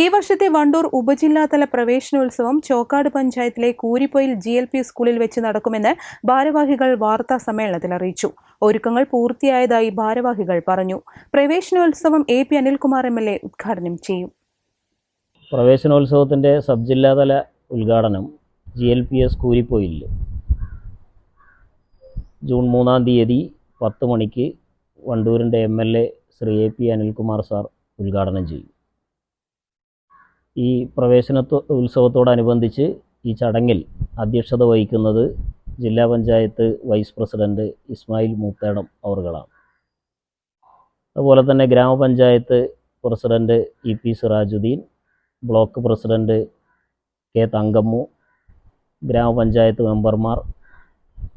ഈ വർഷത്തെ വണ്ടൂർ ഉപജില്ലാതല പ്രവേശനോത്സവം ചോക്കാട് പഞ്ചായത്തിലെ കൂരിപ്പൊയിൽ ജി എൽ പി സ്കൂളിൽ വെച്ച് നടക്കുമെന്ന് ഭാരവാഹികൾ വാർത്താ സമ്മേളനത്തിൽ അറിയിച്ചു. ഒരുക്കങ്ങൾ പൂർത്തിയായതായി ഭാരവാഹികൾ പറഞ്ഞു. പ്രവേശനോത്സവം A P Anilkumar M L A ഉദ്ഘാടനം ചെയ്യും. പ്രവേശനോത്സവത്തിന്റെ സബ് ജില്ലാതല ഉദ്ഘാടനം G L P S Kooripoyil June മൂന്നാം തീയതി പത്ത് മണിക്ക് വണ്ടൂരിന്റെ M L A Shri A P Anilkumar sir ഉദ്ഘാടനം ചെയ്യും. ഈ പ്രവേശന ഉത്സവത്തോടനുബന്ധിച്ച് ഈ ചടങ്ങിൽ അധ്യക്ഷത വഹിക്കുന്നത് ജില്ലാ പഞ്ചായത്ത് വൈസ് പ്രസിഡന്റ് ഇസ്മായിൽ മൂത്തേടം അവർകളാണ്. അതുപോലെ തന്നെ ഗ്രാമപഞ്ചായത്ത് president E P Sirajuddin block president K Thankammu ഗ്രാമപഞ്ചായത്ത് മെമ്പർമാർ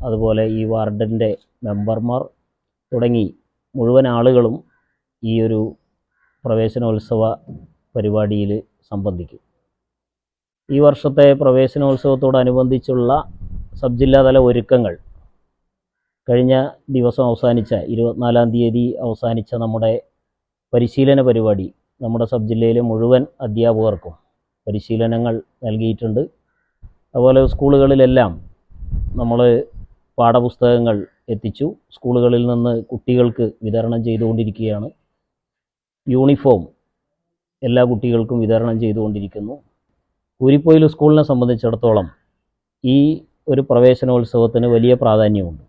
അതുപോലെ ഈ വാർഡിന്റെ മെമ്പർമാർ തുടങ്ങി മുഴുവൻ ആളുകളും ഈ ഒരു പ്രവേശനോത്സവ പരിപാടിയിൽ സംബന്ധിക്കും. ഈ വർഷത്തെ പ്രവേശനോത്സവത്തോടനുബന്ധിച്ചുള്ള സബ് ജില്ലാതല ഒരുക്കങ്ങൾ കഴിഞ്ഞ ദിവസം അവസാനിച്ച ഇരുപത്തിനാലാം തീയതി അവസാനിച്ച നമ്മുടെ പരിശീലന പരിപാടി നമ്മുടെ സബ് ജില്ലയിലെ മുഴുവൻ അധ്യാപകർക്കും പരിശീലനങ്ങൾ നൽകിയിട്ടുണ്ട്. അതുപോലെ സ്കൂളുകളിലെല്ലാം നമ്മൾ പാഠപുസ്തകങ്ങൾ എത്തിച്ചു. സ്കൂളുകളിൽ നിന്ന് കുട്ടികൾക്ക് വിതരണം ചെയ്തുകൊണ്ടിരിക്കുകയാണ്. യൂണിഫോം എല്ലാ കുട്ടികൾക്കും വിതരണം ചെയ്തുകൊണ്ടിരിക്കുന്നു. കൂരിപ്പൊയിൽ സ്കൂളിനെ സംബന്ധിച്ചിടത്തോളം ഈ ഒരു പ്രവേശനോത്സവത്തിന് വലിയ പ്രാധാന്യമുണ്ട്.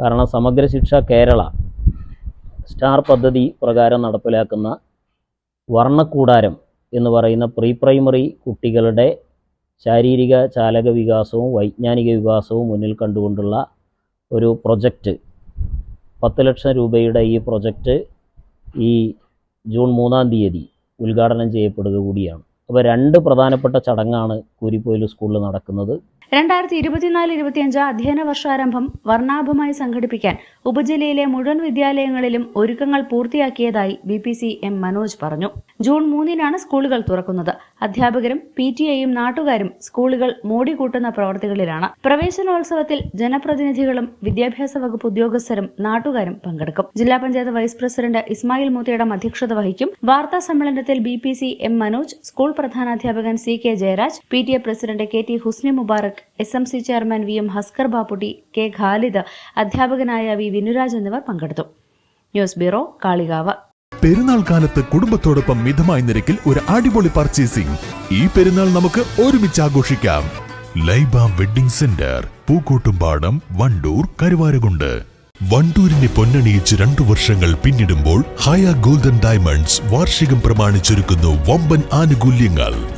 കാരണം സമഗ്ര ശിക്ഷ കേരള സ്റ്റാർ പദ്ധതി പ്രകാരം നടപ്പിലാക്കുന്ന വർണക്കൂടാരം എന്ന് പറയുന്ന പ്രീ പ്രൈമറി കുട്ടികളുടെ ശാരീരിക ചാലക വികാസവും വൈജ്ഞാനിക വികാസവും മുന്നിൽ കണ്ടുകൊണ്ടുള്ള ഒരു പ്രൊജക്റ്റ്. പത്ത് ലക്ഷം രൂപയുടെ ഈ പ്രൊജക്റ്റ് ഈ ജൂൺ മൂന്നാം തീയതി ഉദ്ഘാടനം ചെയ്യപ്പെടുക കൂടിയാണ്. അപ്പോൾ രണ്ട് പ്രധാനപ്പെട്ട ചടങ്ങാണ് കൂരിപ്പൊയിൽ സ്കൂളിൽ നടക്കുന്നത്. രണ്ടായിരത്തി ഇരുപത്തിനാല് ഇരുപത്തിയഞ്ച് അധ്യയന വർഷാരംഭം വർണാഭമായി സംഘടിപ്പിക്കാൻ ഉപജില്ലയിലെ മുഴുവൻ വിദ്യാലയങ്ങളിലും ഒരുക്കങ്ങൾ പൂർത്തിയാക്കിയതായി B P C M Manoj പറഞ്ഞു. ജൂൺ മൂന്നിനാണ് സ്കൂളുകൾ തുറക്കുന്നത്. അധ്യാപകരും പി ടി ഐയും നാട്ടുകാരും സ്കൂളുകൾ മോടികൂട്ടുന്ന പ്രവർത്തികളിലാണ്. പ്രവേശനോത്സവത്തിൽ ജനപ്രതിനിധികളും വിദ്യാഭ്യാസ വകുപ്പ് ഉദ്യോഗസ്ഥരും നാട്ടുകാരും പങ്കെടുക്കും. ജില്ലാ പഞ്ചായത്ത് വൈസ് പ്രസിഡന്റ് ഇസ്മായിൽ മൂത്തയുടെ അധ്യക്ഷത വഹിക്കും. വാർത്താ സമ്മേളനത്തിൽ B P C M Manoj school പ്രധാനാധ്യാപകൻ C K Jayaraj P A president K T Husni Mubarak S M C chairman V M Haskar Bapputty K Khalid അധ്യാപകനായ വി വിനുരാജ് എന്നിവർ പങ്കെടുത്തു. News bureau Kalikavu. പെരുന്നാൾ കാലത്ത് കുടുംബത്തോടൊപ്പം മിതമായ നിരക്കിൽ ഒരു അടിപൊളി പർച്ചേസിംഗ് ഈ പെരുന്നാൾ നമുക്ക് ഒരുമിച്ച് ആഘോഷിക്കാം. Laiba wedding centre Pookkottumpadam Wandoor Karuvarakundu. വണ്ടൂരിനെ പൊന്നണിയിച്ച് രണ്ടു വർഷങ്ങൾ പിന്നിടുമ്പോൾ ഹയ ഗോൾഡൻ ഡയമണ്ട്സ് വാർഷികം പ്രമാണിച്ചൊരുക്കുന്നു വമ്പൻ ആനുകൂല്യങ്ങൾ.